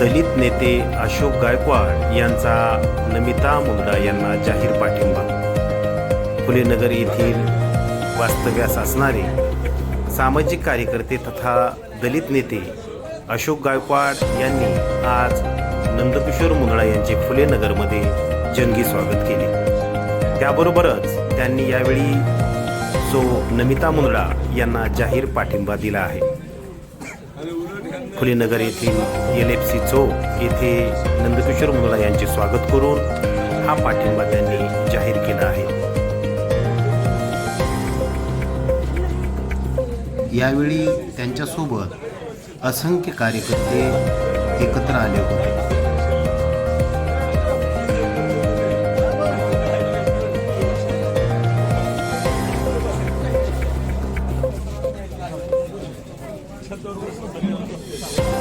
दलित नेते अशोक गायकवाड यांचा नमिता मुंदडा यांना जाहीर पाठिंबा. फुलेनगर येथील वास्तव्यास असणारे सामाजिक कार्यकर्ते तथा दलित नेते अशोक गायकवाड यांनी आज नंदकिशोर मुंगळा यांचे फुलेनगरमध्ये जंगी स्वागत केले. त्याबरोबरच त्यांनी यावेळी जो नमिता मुंगळा यांना जाहीर पाठिंबा दिला आहे. फुलेनगर येथील एल एफ सी चौक येथे नंदकिशोर मुंदडा यांचे स्वागत करून हा पाठिंबा त्यांनी जाहीर केला आहे. यावेळी त्यांच्यासोबत असंख्य कार्यकर्ते एकत्र आले होते. पंच्याहत्तर वर्ष